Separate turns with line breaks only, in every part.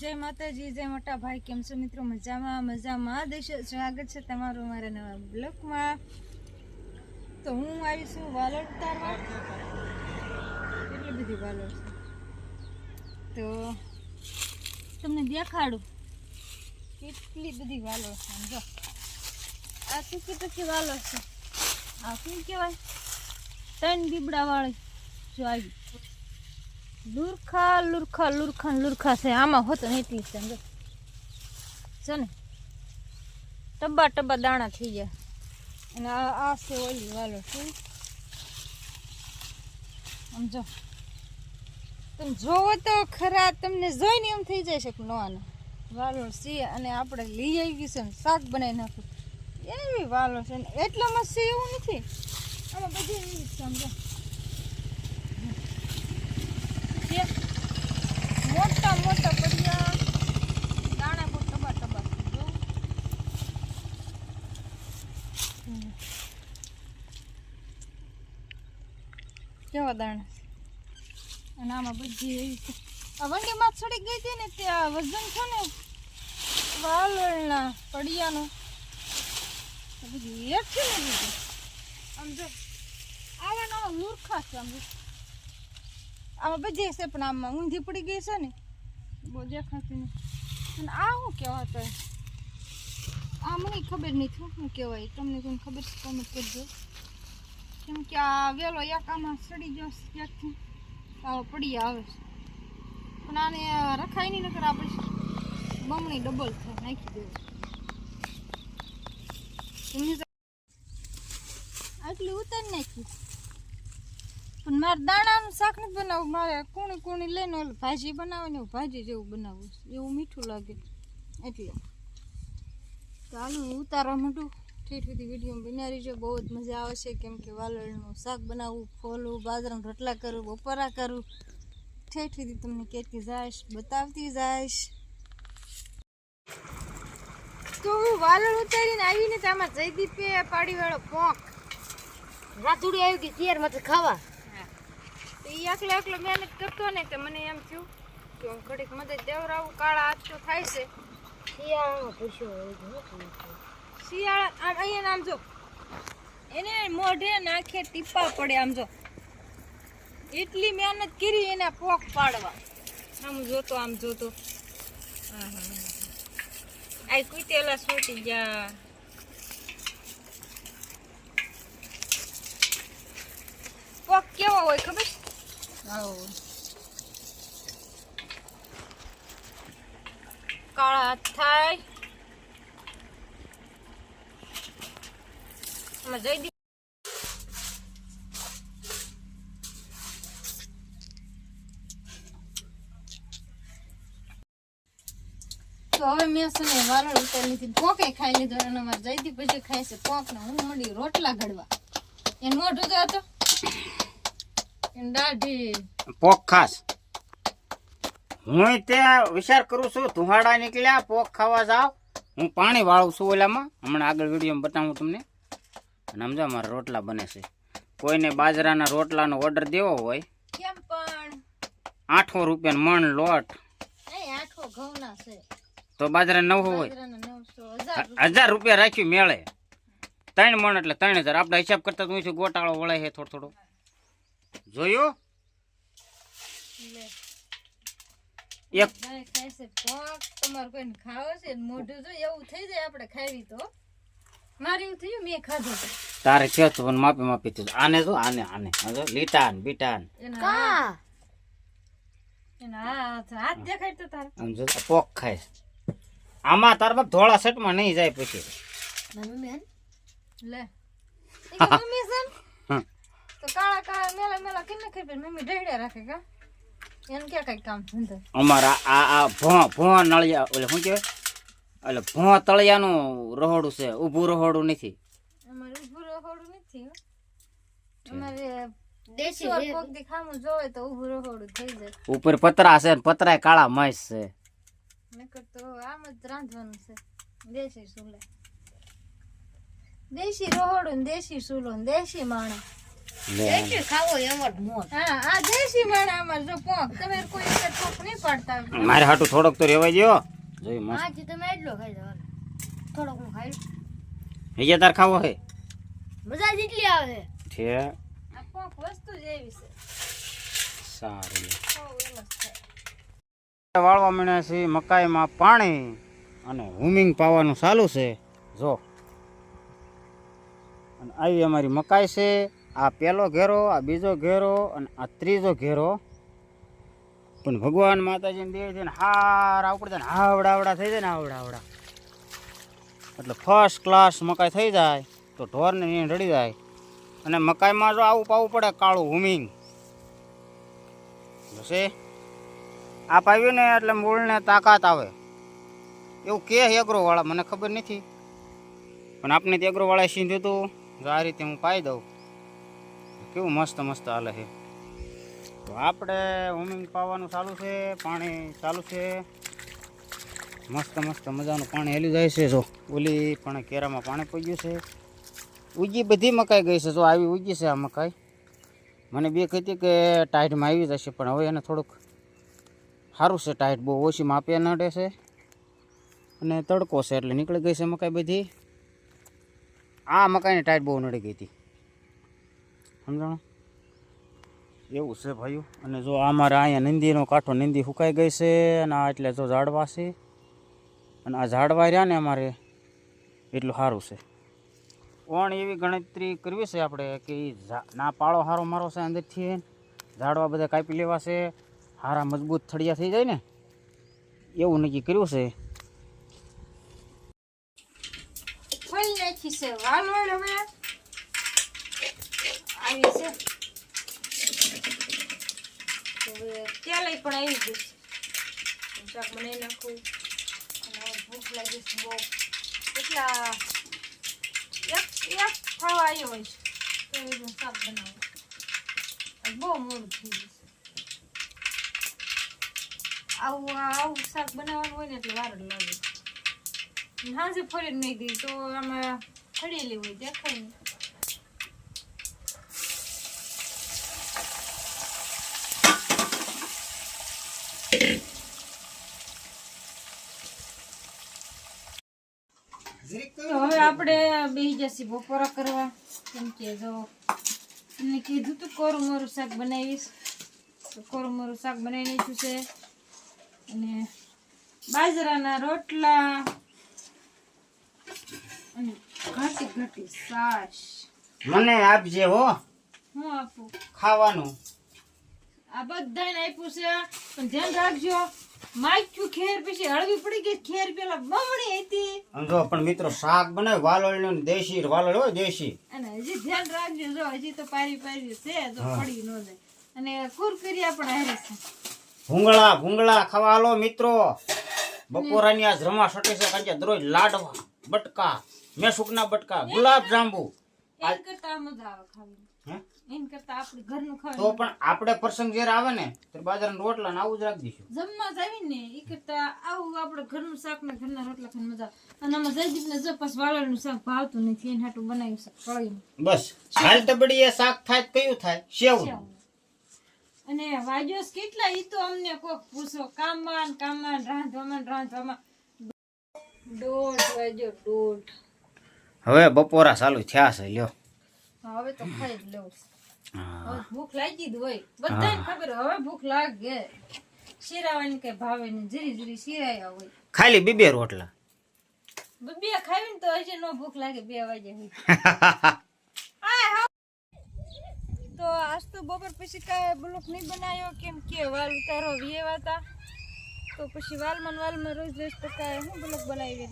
જય માતાજી, જય મોટા ભાઈ કેમ છો મિત્રો? મજામાં મજામાં દેશો સ્વાગત છે તમારું મારા નવા બ્લોકમાં. તો હું આવી છું વાલોડ ઉતારવા કેટલી બધી વાલોડ છે? તો તમને દેખાડું. કેટલી બધી વાલોડ છે સમજો આ ટૂંકી ટૂંકી વાલોડ છે. આ શું કહેવાય? ત્રણ દીબડા વાળી જો આવી. લુરખા લુરખા લુરખા લુરખા છે. આમાં હોતો ને એટલી છે. ને. ટબ્બા ટબ્બા દાણા થઈ ગયા. અને આ છે ઓલી વાલો શું સમજો તમે જોવો તો ખરા, તમને જોઈને એમ થઈ જાય છે કે નવાનો. વાલો છે અને આપણે લઈ આવી છે ને શાક બનાવી નાખ્યું એવી વાલો છે ને. એટલામાં છે એવું નથી. આમાં બધી સમજો છે મોટા દાણા બહુ ટબા ટબા. કેવા દાણા? અને આમાં બધી એવી છે. આ વંડીમાં ગઈ હતી ને ત્યાં વજન છે ને વાલના પડિયાનું. આ બધી હેઠી ને લીધું આમ જો આવા નવા મૂર્ખા છે આમ આમાં બધી છે પણ આમાં ઊંધી પડી ગઈ છે ને. બહુ દેખાતી અને આ શું કહેવાતો આ મને ખબર નહીં શું કહેવાય. તમને કોઈ ખબર છે કોમેન્ટ કરજો. કેમ કે આ વેલો એક આમાં સડી ગયો ક્યાંકથી? આવો પડી આવે પણ આને રખાય નહીં, નકર આપણે બમણી ડબલ થાય, નાખી દેવું. આટલી ઉતારી નાખી. પણ મારે દાણાનું શાક નથી બનાવવું. મારે કુણી કુણી લઈને ઓલું ભાજી બનાવવાની ભાજી જેવું બનાવવું એવું મીઠું લાગે. એટલે. ચાલુ ઉતારવા માંડું. ઠીક સુધી વીડિયો બનાવી છે બહુ જ મજા આવશે કેમ કે વાલળનું શાક બનાવવું, ફોલવું, બાજરાનું રોટલા કરું બપોરા કરું ઠેઠ સુધી તમને કહેતી જઈશ, બતાવતી જઈશ. તો હું વાલળ ઉતારીને આવીને તો આમાં જયદીપે પાડીવાળો પોંક.
રાતુડી આવી ગઈ ત્યારે મત ખાવા.
તો એ એકલો એકલો મહેનત કરતો ને તો મને એમ થયું કે હું ઘડીક મદદ દેવરાવું કાળા હાથ તો થાય છે.
શિયાળામાં પૂછ્યો?
શિયાળા આમ અહીંયા આમ જો. એને મોઢે નાખે ટીપા પડે આમ જો. એટલી મહેનત કરી એના પોક પાડવા. આમ જોતો આમ જોતો. આ કુતેલા છૂટી ગયા. પોક કેવો હોય ખબર કાળા હાથ થાય. આમાં જયદીપ તો હવે મેં છે ને વારળ ઉતારી લીધી. પોકે ખાઈ લીધો અને અમારે જયદીપ પછી ખાય છે પોક ને હું મળી રોટલા ઘડવા. એ મોઢું તો હતો દાઢી
પોક ખાસ. હું ત્યાં વિચાર કરું છું ધુહાડા નીકળ્યા પોક ખાવા જાવ હું પાણી વાળું છું ઓલામાં. હમણાં આગળ વીડિયો બતાવું તમને. અને સમજો મારા રોટલા બને છે. કોઈને બાજરાના રોટલાનો ઓર્ડર દેવો હોય
કેમ પણ?
આઠસો રૂપિયાનો મણ લોટ.
આઠો ઘઉંના છે.
તો બાજરા નવો હોય.
હજાર
રૂપિયા. રાખ્યું મેળે. ત્રણ મણ એટલે ત્રણ હજાર. આપણે હિસાબ કરતા હું ગોટાળો વળે છે થોડો થોડો. જોયું? એક.
ભાઈ ખાય છે પોક તમારે કોઈને ખાવો છે મોઢું જો એવું થઈ જાય આપણે ખાવી તો. મારે થયું મેં ખાધું
તારે છે તો પણ માપી માપી થયું આને જો આને આને. લીટા જો લીટાન બીટાન.
એના
કા?
હાથ હાથ દેખાય તો તારે.
આમ જો પોક ખાય આમાં તાર બાપ ધોળા શર્ટમાં નહીં જાય પછી.
મમ્મી
લે. મમ્મી ને? તો કાળા કાળા મેલા મેલા કેને ખબર મમ્મી ઢેડ્યા રાખે કા? એને કે કઈ કામ ધંધો?
અમારા આ આ ભો ભો નળિયા ઓલે શું કહેવાય? એટલે ભોં તળિયાનું રહોડું છે ઊભું રહોડું નથી.
અમારે ઊભું રહોડું નથી અમારે
દેશી
કોક દી ખામું જોવે તો ઉભું રહોડું થઈ જાય.
ઉપર પતરા છે ને પતરાય કાળા મસ છે.
નકર તો આમ જ રાંધવાનું છે. દેશી સુલે દેશી રોહોડું ને દેશી સુલો ને દેશી માણસ
દેશી ખાવો એમ જ
હા આ દેશી માણા અમાર જો પોંક તમે કોઈ એક પોંક નહીં પાડતા
મારે હાટું થોડોક તો રેવા જયો જોઈ મસ્ત.
આજે તમે એટલો ખાઈ થોડોક હું ખાઈ લઉં.
તાર ખાવો હે.
મજા જેટલી આવે.
છે.
આ પોંક વસ્તુ છે.
સારું વાળવા મળ્યા છે મકાઈમાં પાણી અને હુમિંગ પાવાનું ચાલુ છે. જો. અને આવી અમારી મકાઈ છે. આ પહેલો ઘેરો, આ બીજો ઘેરો અને આ ત્રીજો ઘેરો. પણ ભગવાન માતાજીને દે છે ને હાર આવડે ને હાવડા આવડા થઈ જાય ને આવડા આવડા. એટલે ફર્સ્ટ ક્લાસ મકાઈ થઈ જાય તો ઢોરને નીણ રડી જાય. અને મકાઈમાં જો આવું પાવું પડે કાળું હુમિંગ જોશે? આ પાવ્યું ને એટલે મૂળને તાકાત આવે. એવું કે એગ્રોવાળા મને ખબર નથી. પણ આપણે તે એગ્રોવાળાએ સીધું હતું જો આ રીતે હું પાઈ દઉં. કેવું મસ્ત મસ્ત હાલે છે. તો આપણે હુમિંગ પાવાનું ચાલુ છે, પાણી ચાલુ છે. મસ્ત મસ્ત મજાનું પાણી હેલી જાય છે, જો. ઓલી પણ કેરામાં પાણી પડી ગયું છે. ઉગી બધી મકાઈ ગઈ છે, જો આવી ઉગી છે આ મકાઈ. મને બે કહેતી કે ટાઈટમાં આવી જશે, પણ હવે એને થોડુંક સારું છે ટાઈટ, બહુ ઓછી માપ્યા નડે છે. અને તડકો છે, એટલે નીકળી ગઈ છે મકાઈ બધી. આ મકાઈની ટાઈટ બહુ નડી ગઈ હતી. સમજાણો? એવું છે ભાઈઓ. અને જો આ મારે અહીંયા નંદીનો કાંઠો નંદી સુકાઈ ગઈ છે અને આ એટલે જો ઝાડવા છે. અને આ ઝાડવા રહ્યા ને અમારે, એટલું સારું છે. પણ એવી ગણતરી કરવી છે આપણે કે એ ના પાળો હારો મારો છે અંદરથી ઝાડવા બધા કાપી લેવા છે. હારા મજબૂત થળિયા થઈ જાય ને. એવું નક્કી કર્યું છે.
છે વાલોળ હવે. આવી છે. હવે તેલ પણ આવી ગયું છે. શાક બનાવી નાખું. અને ભૂખ લાગી છે બહુ. કેટલા એક એક ખાવા આવ્યો હોય છે. તો એનું શાક બનાવું. બહુ મોડું થઈ ગયું આવું આવું શાક બનાવવાનું હોય ને એટલે વાર જ લાગે. હાજે ફરી નહીં ગઈ તો આમાં ખડેલી હોય, દેખાય નહીં. તો હવે આપણે બેસી જશે બપોરા કરવા. કેમ કે જો એમને કીધું તું કોરું મોરું શાક બનાવીશ. તો કોરું મોરું શાક બનાવી નાખ્યું છે. અને બાજરાના રોટલા. અને ઘાટી
મને આપજે હો.
હું આપું?
ખાવાનું.
આ બધાને આપ્યું છે. પણ ધ્યાન રાખજો. માખ્યું ખેર પછી હળવી પડી ગઈ. ખેર પેલા બમણી હતી.
સમજો પણ મિત્રો શાક બનાવે વાલોળનું ને દેશી વાલોળ હોય દેશી.
અને હજી ધ્યાન રાખજો જો હજી તો પારી પારી છે તો પડી ન જાય. અને કુરકરિયા પણ હારે છે.
ભૂંગળા ભૂંગળા ખાવા હાલો મિત્રો. બપોરાની આજ રમા સટે છે કારણ કે દરરોજ લાડવા બટકા મેસુકના બટકા ગુલાબ જાંબુ.
કરતા મજા આવે ખાવાની.
હે?
એન કરતા આપણે ઘરનું
તો પણ આપણે પ્રસંગ જ્યારે આવે ને ત્યારે બાજરાના રોટલા ને આવું જ રાખી દઈશું.
જમવા જાવી ને એ કરતા આવું આપણે ઘરનું શાક ને ઘરના રોટલા ખાઈને મજા અને આમાં જયદીપ ને જો પાછું શાક ભાવતું નથી એને હાટું બનાવ્યું છે કળીનું
બસ હાલ તબડી એ શાક થાય તો કયું થાય? સેવનું
અને વાજોસ કેટલા? ઈ તો અમને કોક પૂછો કામમાં કામમાં રાંધવામાં રાંધવામાં. દોઢ વાગ્યો દોઢ.
હવે બપોરા ચાલુ થયા છે લ્યો.
હવે તો ખાઈ જ લેવું ભૂખ લાગી હોય. બધાને ખબર હવે ભૂખ લાગે. શિરાવાની કઈ ભાવે ને જીરી જીરી શિરાયા હોય.
ખાલી બીબે રોટલા.
બીબે ખાવી ને તો હજી નો ભૂખ લાગે બે વાગે તો આજ તો બપોર પછી કાંઈ બ્લોક નહીં બનાવ્યો કેમ કે વાલ ઉતારો વિયેવા હતા તો પછી વાલમાં વાલમાં રોજ રોજ તો કાંઈ હું બ્લોક બનાવી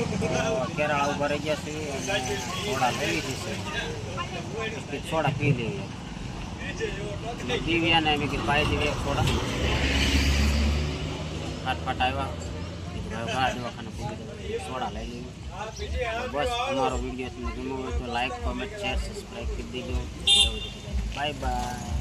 કેરાળા ઊભા રહી ગયા છે સોડા લઈ લીધી છે. સોડા પી લઈએ દિવ્યાને મેં કીધું પાઈ દેવી સોડા. ફાટ ફાટ આવ્યા દવાખાને પૂરી સોડા લઈ લેવી બસ અમારો વીડિયો તમને ગમ્યો હોય તો લાઈક કોમેન્ટ શેર સબસ્ક્રાઈબ કરી દેજો. Bye bye.